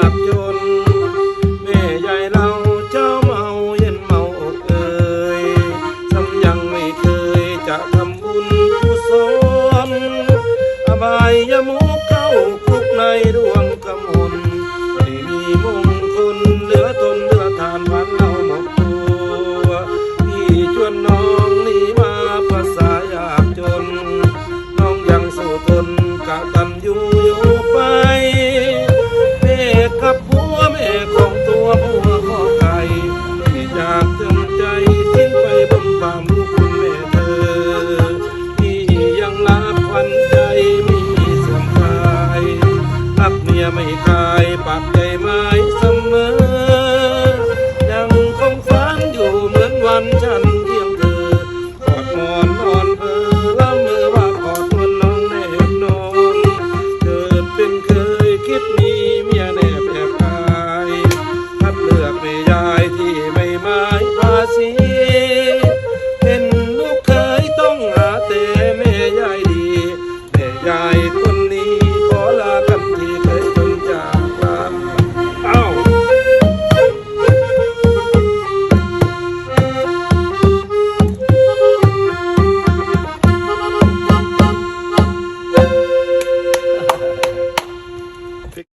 ากจน แม่ใหญ่เราเจ้าเมาเย็นเมาอกเอ่ยทำยังไม่เคยจะทำ ปักใจไม้เสมอยังคงฝันอยู่เหมือนวันฉันเที่ยงคืนกอดนอนนอนเออละเมือว่ากอดมันน้องแนบนอน เกิดเป็นเคยคิดมีเมียแนบแอบกายพัดเลือก